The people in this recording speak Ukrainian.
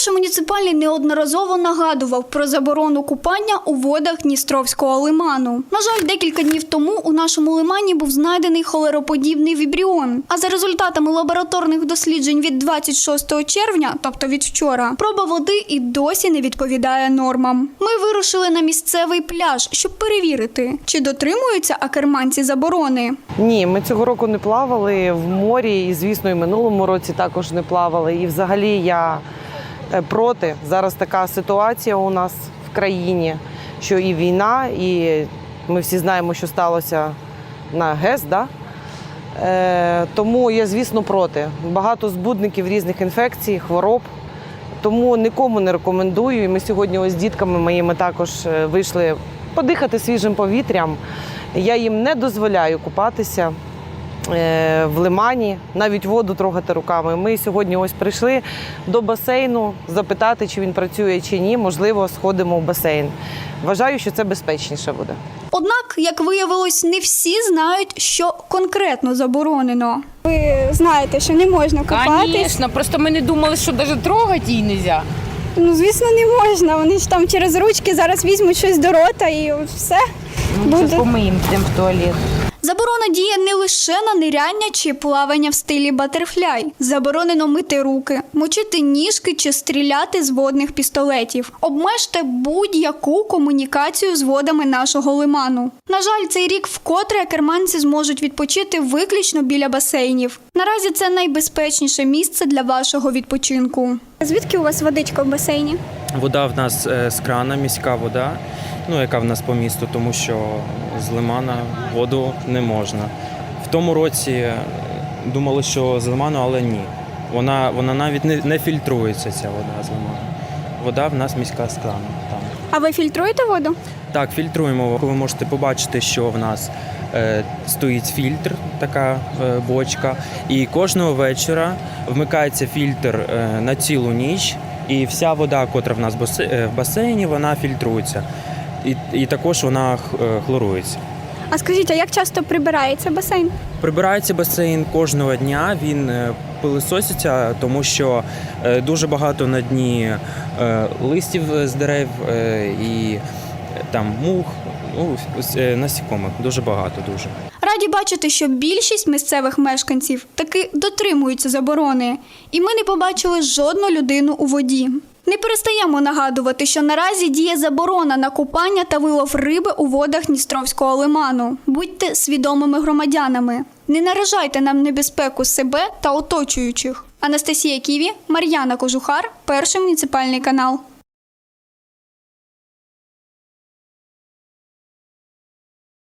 Перший муніципальний неодноразово нагадував про заборону купання у водах Дністровського лиману. На жаль, декілька днів тому у нашому лимані був знайдений холероподібний вібріон. А за результатами лабораторних досліджень від 26 червня, тобто від вчора, проба води і досі не відповідає нормам. Ми вирушили на місцевий пляж, щоб перевірити, чи дотримуються акерманці заборони. Ні, ми цього року не плавали в морі, і звісно, і минулому році також не плавали. І взагалі я проти. Зараз така ситуація у нас в країні, що і війна, і ми всі знаємо, що сталося на ГЕС. Да? Е, тому я, звісно, проти. Багато збудників різних інфекцій, хвороб. Тому нікому не рекомендую. І ми сьогодні ось з дітками моїми також е, вийшли подихати свіжим повітрям. Я їм не дозволяю купатися е, в лимані, навіть воду трогати руками. Ми сьогодні ось прийшли до басейну запитати, чи він працює чи ні. Можливо, сходимо в басейн. Вважаю, що це безпечніше буде. Однак, як виявилось, не всі знають, що конкретно заборонено. Ви знаєте, що не можна купатись. Конечно, просто ми не думали, що навіть трогати її не можна. Ну, звісно, не можна. Вони ж там через ручки зараз візьмуть щось до рота і все. Зараз Буде. помиємо йдемо в туалет. Заборона діє не лише на ниряння чи плавання в стилі батерфляй. Заборонено мити руки, мочити ніжки чи стріляти з водних пістолетів. Обмежте будь-яку комунікацію з водами нашого лиману. На жаль, цей рік вкотре керманці зможуть відпочити виключно біля басейнів. Наразі це найбезпечніше місце для вашого відпочинку. Звідки у вас водичка в басейні? Вода в нас е, з крана, міська вода, ну яка в нас по місту, тому що з лимана воду не можна. В тому році е, думали, що з лиману, але ні. Вона, вона навіть не, не фільтрується, ця вода з лиману. Вода в нас міська з крану. Там. А ви фільтруєте воду? Так, фільтруємо. Ви можете побачити, що в нас е, стоїть фільтр, така е, бочка, і кожного вечора вмикається фільтр е, на цілу ніч, і вся вода, котра в нас е, в басейні, вона фільтрується. І, і також вона е, хлорується. А скажіть, а як часто прибирається басейн? Прибирається басейн кожного дня, він е, пилисоситься, тому що дуже багато на дні листів з дерев і там мух, ну, насікомих, дуже багато дуже. Раді бачити, що більшість місцевих мешканців таки дотримуються заборони, і ми не побачили жодну людину у воді. Не перестаємо нагадувати, що наразі діє заборона на купання та вилов риби у водах Дністровського лиману. Будьте свідомими громадянами. Не наражайте нам небезпеку себе та оточуючих. Анастасія Ківі, Мар'яна Кожухар, перший муніципальний канал.